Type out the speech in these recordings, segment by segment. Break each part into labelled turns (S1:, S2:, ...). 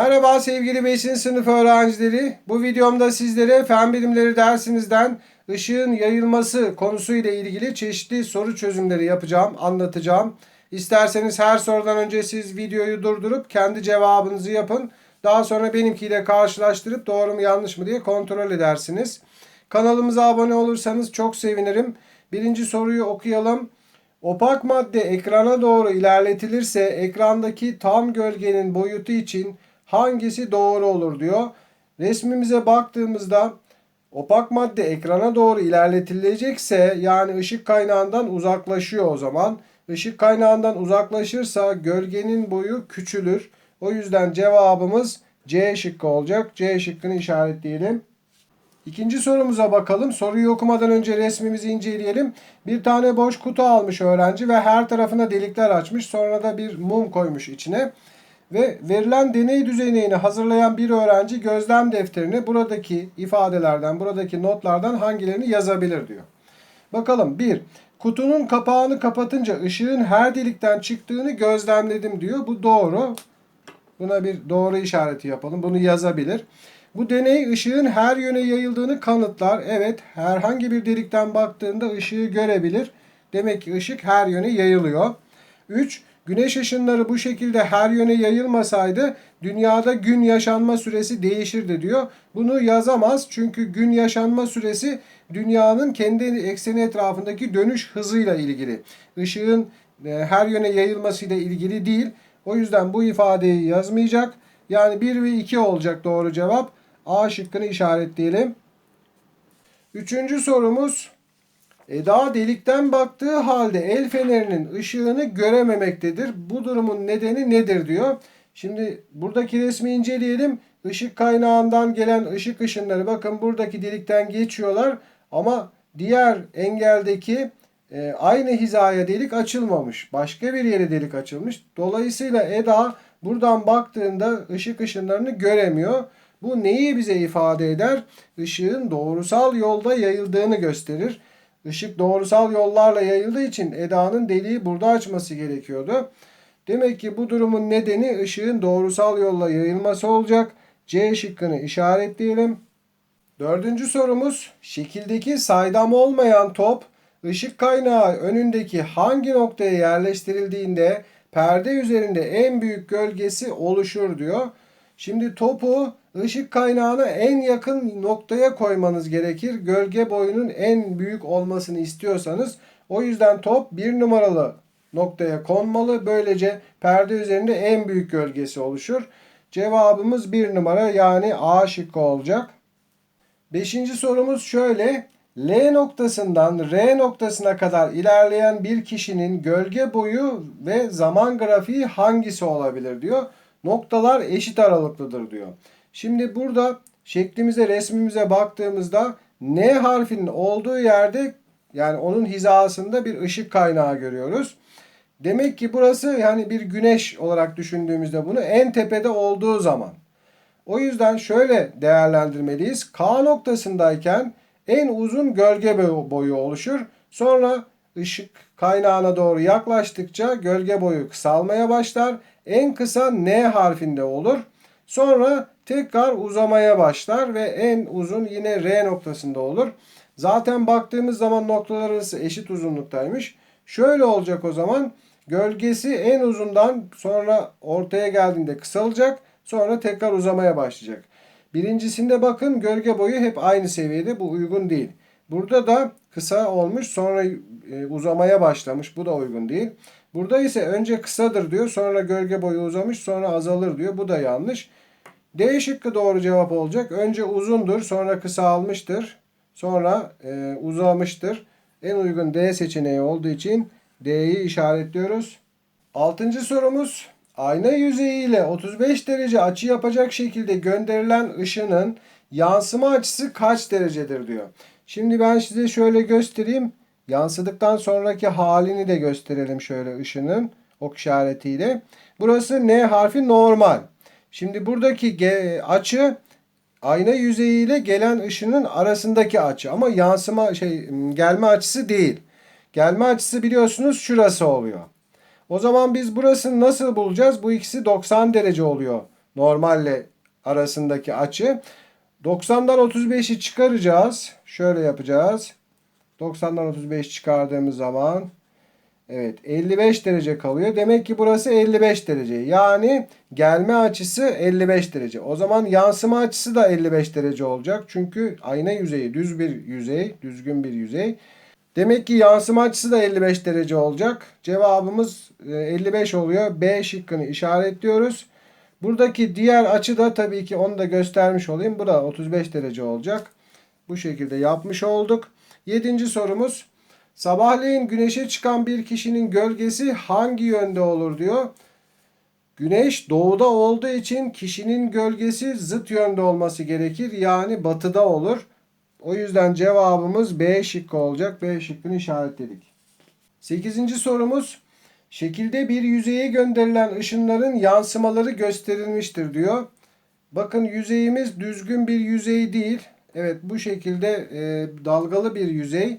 S1: Merhaba sevgili 5. sınıf öğrencileri. Bu videomda sizlere fen bilimleri dersinizden ışığın yayılması konusuyla ilgili çeşitli soru çözümleri yapacağım, anlatacağım. İsterseniz her sorudan önce siz videoyu durdurup kendi cevabınızı yapın. Daha sonra benimkiyle karşılaştırıp doğru mu yanlış mı diye kontrol edersiniz. Kanalımıza abone olursanız çok sevinirim. Birinci soruyu okuyalım. Opak madde ekrana doğru ilerletilirse ekrandaki tam gölgenin boyutu için hangisi doğru olur diyor. Resmimize baktığımızda opak madde ekrana doğru ilerletilecekse yani ışık kaynağından uzaklaşıyor o zaman. Işık kaynağından uzaklaşırsa gölgenin boyu küçülür. O yüzden cevabımız C şıkkı olacak. C şıkkını işaretleyelim. İkinci sorumuza bakalım. Soruyu okumadan önce resmimizi inceleyelim. Bir tane boş kutu almış öğrenci ve her tarafına delikler açmış. Sonra da bir mum koymuş içine. Ve verilen deney düzenini hazırlayan bir öğrenci gözlem defterine buradaki ifadelerden, buradaki notlardan hangilerini yazabilir diyor. Bakalım 1. Kutunun kapağını kapatınca ışığın her delikten çıktığını gözlemledim diyor. Bu doğru. Buna bir doğru işareti yapalım. Bunu yazabilir. Bu deney ışığın her yöne yayıldığını kanıtlar. Evet, herhangi bir delikten baktığında ışığı görebilir. Demek ki ışık her yöne yayılıyor. 3. Güneş ışınları bu şekilde her yöne yayılmasaydı dünyada gün yaşanma süresi değişirdi diyor. Bunu yazamaz çünkü gün yaşanma süresi dünyanın kendi ekseni etrafındaki dönüş hızıyla ilgili. Işığın e, her yöne yayılmasıyla ilgili değil. O yüzden bu ifadeyi yazmayacak. Yani 1 ve 2 olacak doğru cevap. A şıkkını işaretleyelim. Üçüncü sorumuz. Eda delikten baktığı halde el fenerinin ışığını görememektedir. Bu durumun nedeni nedir diyor. Şimdi buradaki resmi inceleyelim. Işık kaynağından gelen ışık ışınları bakın buradaki delikten geçiyorlar ama diğer engeldeki e, aynı hizaya delik açılmamış. Başka bir yere delik açılmış. Dolayısıyla Eda buradan baktığında ışık ışınlarını göremiyor. Bu neyi bize ifade eder? Işığın doğrusal yolda yayıldığını gösterir. Işık doğrusal yollarla yayıldığı için Eda'nın deliği burada açması gerekiyordu. Demek ki bu durumun nedeni ışığın doğrusal yolla yayılması olacak. C şıkkını işaretleyelim. Dördüncü sorumuz şekildeki saydam olmayan top ışık kaynağı önündeki hangi noktaya yerleştirildiğinde perde üzerinde en büyük gölgesi oluşur diyor. Şimdi topu ışık kaynağına en yakın noktaya koymanız gerekir. Gölge boyunun en büyük olmasını istiyorsanız. O yüzden top bir numaralı noktaya konmalı. Böylece perde üzerinde en büyük gölgesi oluşur. Cevabımız bir numara yani A şıkkı olacak. Beşinci sorumuz şöyle. L noktasından R noktasına kadar ilerleyen bir kişinin gölge boyu ve zaman grafiği hangisi olabilir diyor. Noktalar eşit aralıklıdır diyor. Şimdi burada şeklimize resmimize baktığımızda N harfinin olduğu yerde yani onun hizasında bir ışık kaynağı görüyoruz. Demek ki burası yani bir güneş olarak düşündüğümüzde bunu en tepede olduğu zaman. O yüzden şöyle değerlendirmeliyiz. K noktasındayken en uzun gölge boyu oluşur. Sonra ışık kaynağına doğru yaklaştıkça gölge boyu kısalmaya başlar. En kısa N harfinde olur. Sonra tekrar uzamaya başlar ve en uzun yine R noktasında olur. Zaten baktığımız zaman noktalar arası eşit uzunluktaymış. Şöyle olacak o zaman. Gölgesi en uzundan sonra ortaya geldiğinde kısalacak. Sonra tekrar uzamaya başlayacak. Birincisinde bakın gölge boyu hep aynı seviyede. Bu uygun değil. Burada da kısa olmuş sonra e, uzamaya başlamış. Bu da uygun değil. Burada ise önce kısadır diyor. Sonra gölge boyu uzamış sonra azalır diyor. Bu da yanlış. D şıkkı doğru cevap olacak. Önce uzundur sonra kısalmıştır. Sonra e, uzamıştır. En uygun D seçeneği olduğu için D'yi işaretliyoruz. Altıncı sorumuz. Ayna yüzeyiyle 35 derece açı yapacak şekilde gönderilen ışının yansıma açısı kaç derecedir diyor. Şimdi ben size şöyle göstereyim. Yansıdıktan sonraki halini de gösterelim şöyle ışının ok işaretiyle. Burası N harfi normal. Şimdi buradaki açı ayna yüzeyiyle gelen ışının arasındaki açı ama yansıma şey gelme açısı değil. Gelme açısı biliyorsunuz şurası oluyor. O zaman biz burasını nasıl bulacağız? Bu ikisi 90 derece oluyor. normalle arasındaki açı. 90'dan 35'i çıkaracağız. Şöyle yapacağız. 90'dan 35 çıkardığımız zaman evet 55 derece kalıyor. Demek ki burası 55 derece. Yani gelme açısı 55 derece. O zaman yansıma açısı da 55 derece olacak. Çünkü ayna yüzeyi düz bir yüzey, düzgün bir yüzey. Demek ki yansıma açısı da 55 derece olacak. Cevabımız e, 55 oluyor. B şıkkını işaretliyoruz. Buradaki diğer açı da tabii ki onu da göstermiş olayım. Bu da 35 derece olacak. Bu şekilde yapmış olduk. Yedinci sorumuz. Sabahleyin güneşe çıkan bir kişinin gölgesi hangi yönde olur diyor. Güneş doğuda olduğu için kişinin gölgesi zıt yönde olması gerekir. Yani batıda olur. O yüzden cevabımız B şıkkı olacak. B şıkkını işaretledik. Sekizinci sorumuz. Şekilde bir yüzeye gönderilen ışınların yansımaları gösterilmiştir diyor. Bakın yüzeyimiz düzgün bir yüzey değil. Evet bu şekilde e, dalgalı bir yüzey.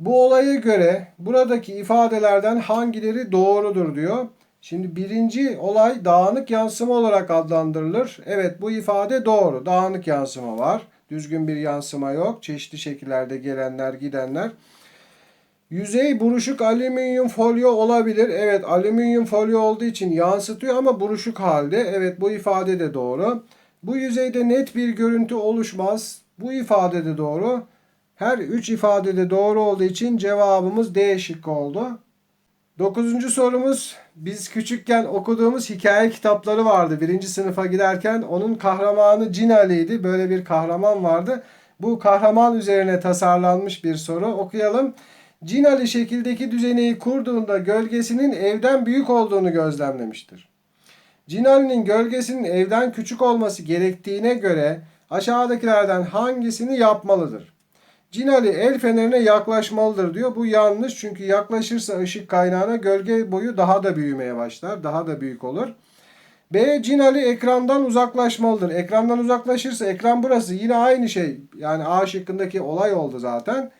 S1: Bu olaya göre buradaki ifadelerden hangileri doğrudur diyor. Şimdi birinci olay dağınık yansıma olarak adlandırılır. Evet bu ifade doğru. Dağınık yansıma var. Düzgün bir yansıma yok. Çeşitli şekillerde gelenler gidenler. Yüzey buruşuk alüminyum folyo olabilir. Evet alüminyum folyo olduğu için yansıtıyor ama buruşuk halde. Evet bu ifade de doğru. Bu yüzeyde net bir görüntü oluşmaz. Bu ifade de doğru. Her üç ifade de doğru olduğu için cevabımız D şıkkı oldu. Dokuzuncu sorumuz biz küçükken okuduğumuz hikaye kitapları vardı. Birinci sınıfa giderken onun kahramanı Cin Ali'ydi. Böyle bir kahraman vardı. Bu kahraman üzerine tasarlanmış bir soru. Okuyalım. Cin Ali şekildeki düzeneyi kurduğunda gölgesinin evden büyük olduğunu gözlemlemiştir. Cin Ali'nin gölgesinin evden küçük olması gerektiğine göre aşağıdakilerden hangisini yapmalıdır? Cin Ali el fenerine yaklaşmalıdır diyor. Bu yanlış çünkü yaklaşırsa ışık kaynağına gölge boyu daha da büyümeye başlar. Daha da büyük olur. B. Cin Ali ekrandan uzaklaşmalıdır. Ekrandan uzaklaşırsa ekran burası yine aynı şey. Yani A şıkkındaki olay oldu zaten.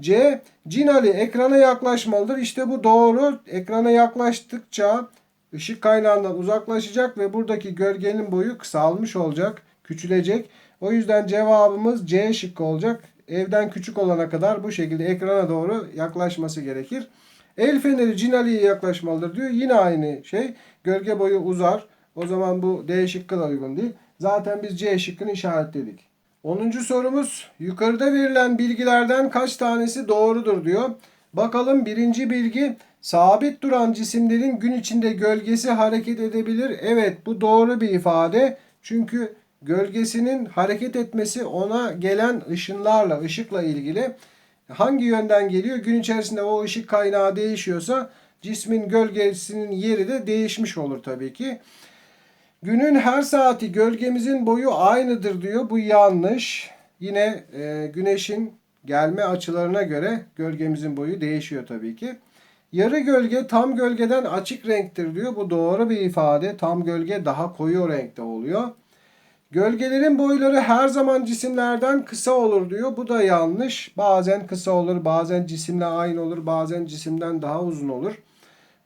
S1: C. Cin Ali ekrana yaklaşmalıdır. İşte bu doğru. Ekrana yaklaştıkça ışık kaynağından uzaklaşacak ve buradaki gölgenin boyu kısalmış olacak, küçülecek. O yüzden cevabımız C şıkkı olacak. Evden küçük olana kadar bu şekilde ekrana doğru yaklaşması gerekir. El feneri Cin Ali'ye yaklaşmalıdır diyor. Yine aynı şey. Gölge boyu uzar. O zaman bu D şıkkı da uygun değil. Zaten biz C şıkkını işaretledik. 10. sorumuz yukarıda verilen bilgilerden kaç tanesi doğrudur diyor. Bakalım birinci bilgi sabit duran cisimlerin gün içinde gölgesi hareket edebilir. Evet bu doğru bir ifade. Çünkü gölgesinin hareket etmesi ona gelen ışınlarla, ışıkla ilgili. Hangi yönden geliyor? Gün içerisinde o ışık kaynağı değişiyorsa cismin gölgesinin yeri de değişmiş olur tabii ki. Günün her saati gölgemizin boyu aynıdır diyor. Bu yanlış. Yine e, güneşin gelme açılarına göre gölgemizin boyu değişiyor tabii ki. Yarı gölge tam gölgeden açık renktir diyor. Bu doğru bir ifade. Tam gölge daha koyu renkte oluyor. Gölgelerin boyları her zaman cisimlerden kısa olur diyor. Bu da yanlış. Bazen kısa olur, bazen cisimle aynı olur, bazen cisimden daha uzun olur.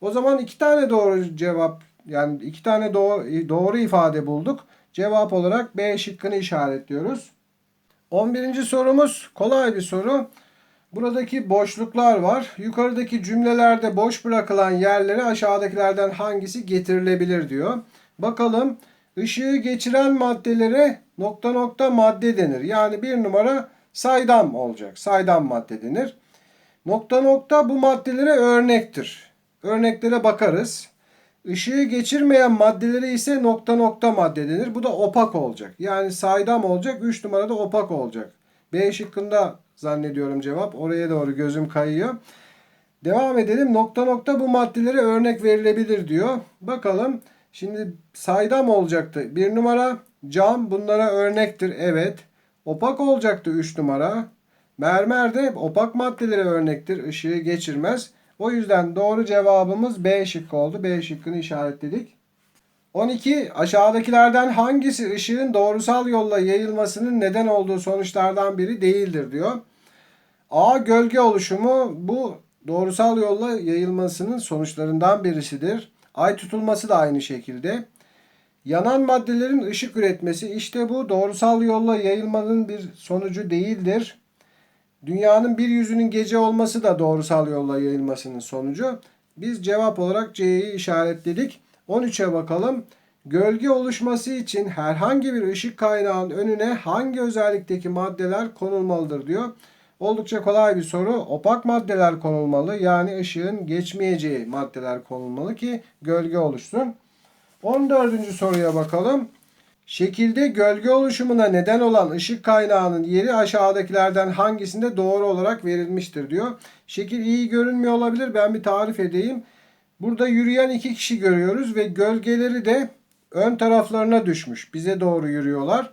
S1: O zaman iki tane doğru cevap yani iki tane doğru, doğru ifade bulduk. Cevap olarak B şıkkını işaretliyoruz. 11. sorumuz kolay bir soru. Buradaki boşluklar var. Yukarıdaki cümlelerde boş bırakılan yerlere aşağıdakilerden hangisi getirilebilir diyor. Bakalım ışığı geçiren maddelere nokta nokta madde denir. Yani bir numara saydam olacak. Saydam madde denir. Nokta nokta bu maddelere örnektir. Örneklere bakarız. Işığı geçirmeyen maddelere ise nokta nokta madde denir. Bu da opak olacak. Yani saydam olacak. 3 numarada opak olacak. B şıkkında zannediyorum cevap. Oraya doğru gözüm kayıyor. Devam edelim. Nokta nokta bu maddelere örnek verilebilir diyor. Bakalım. Şimdi saydam olacaktı. Bir numara cam bunlara örnektir. Evet. Opak olacaktı 3 numara. Mermer de opak maddelere örnektir. Işığı geçirmez. O yüzden doğru cevabımız B şıkkı oldu. B şıkkını işaretledik. 12. Aşağıdakilerden hangisi ışığın doğrusal yolla yayılmasının neden olduğu sonuçlardan biri değildir diyor. A. Gölge oluşumu bu doğrusal yolla yayılmasının sonuçlarından birisidir. Ay tutulması da aynı şekilde. Yanan maddelerin ışık üretmesi işte bu doğrusal yolla yayılmanın bir sonucu değildir. Dünyanın bir yüzünün gece olması da doğrusal yolla yayılmasının sonucu. Biz cevap olarak C'yi işaretledik. 13'e bakalım. Gölge oluşması için herhangi bir ışık kaynağının önüne hangi özellikteki maddeler konulmalıdır diyor. Oldukça kolay bir soru. Opak maddeler konulmalı. Yani ışığın geçmeyeceği maddeler konulmalı ki gölge oluşsun. 14. soruya bakalım. Şekilde gölge oluşumuna neden olan ışık kaynağının yeri aşağıdakilerden hangisinde doğru olarak verilmiştir diyor. Şekil iyi görünmüyor olabilir. Ben bir tarif edeyim. Burada yürüyen iki kişi görüyoruz ve gölgeleri de ön taraflarına düşmüş. Bize doğru yürüyorlar.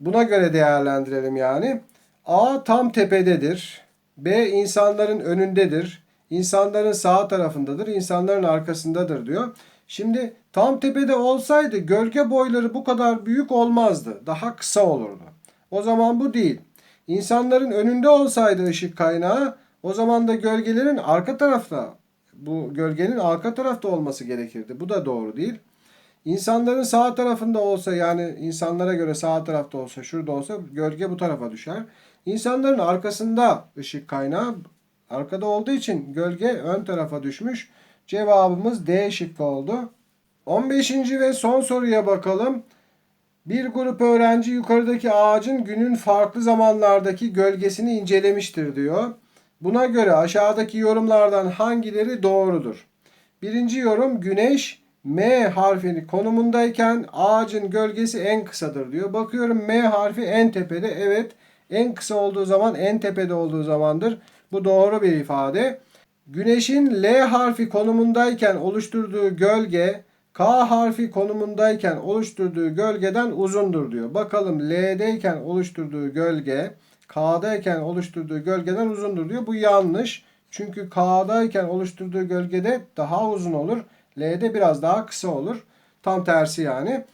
S1: Buna göre değerlendirelim yani. A tam tepededir. B insanların önündedir. İnsanların sağ tarafındadır. insanların arkasındadır diyor. Şimdi tam tepede olsaydı gölge boyları bu kadar büyük olmazdı. Daha kısa olurdu. O zaman bu değil. İnsanların önünde olsaydı ışık kaynağı o zaman da gölgelerin arka tarafta bu gölgenin arka tarafta olması gerekirdi. Bu da doğru değil. İnsanların sağ tarafında olsa yani insanlara göre sağ tarafta olsa şurada olsa gölge bu tarafa düşer. İnsanların arkasında ışık kaynağı arkada olduğu için gölge ön tarafa düşmüş. Cevabımız D şıkkı oldu. 15. ve son soruya bakalım. Bir grup öğrenci yukarıdaki ağacın günün farklı zamanlardaki gölgesini incelemiştir diyor. Buna göre aşağıdaki yorumlardan hangileri doğrudur? Birinci yorum güneş M harfini konumundayken ağacın gölgesi en kısadır diyor. Bakıyorum M harfi en tepede. Evet en kısa olduğu zaman en tepede olduğu zamandır. Bu doğru bir ifade. Güneşin L harfi konumundayken oluşturduğu gölge K harfi konumundayken oluşturduğu gölgeden uzundur diyor. Bakalım L'deyken oluşturduğu gölge K'dayken oluşturduğu gölgeden uzundur diyor. Bu yanlış. Çünkü K'dayken oluşturduğu gölgede daha uzun olur. L'de biraz daha kısa olur. Tam tersi yani.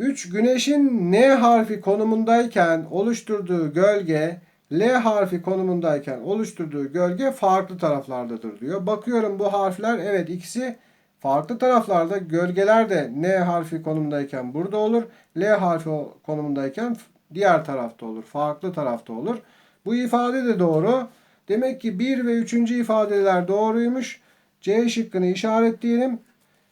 S1: 3. Güneşin N harfi konumundayken oluşturduğu gölge L harfi konumundayken oluşturduğu gölge farklı taraflardadır diyor. Bakıyorum bu harfler evet ikisi farklı taraflarda. Gölgeler de N harfi konumundayken burada olur. L harfi konumundayken diğer tarafta olur. Farklı tarafta olur. Bu ifade de doğru. Demek ki 1 ve 3. ifadeler doğruymuş. C şıkkını işaretleyelim.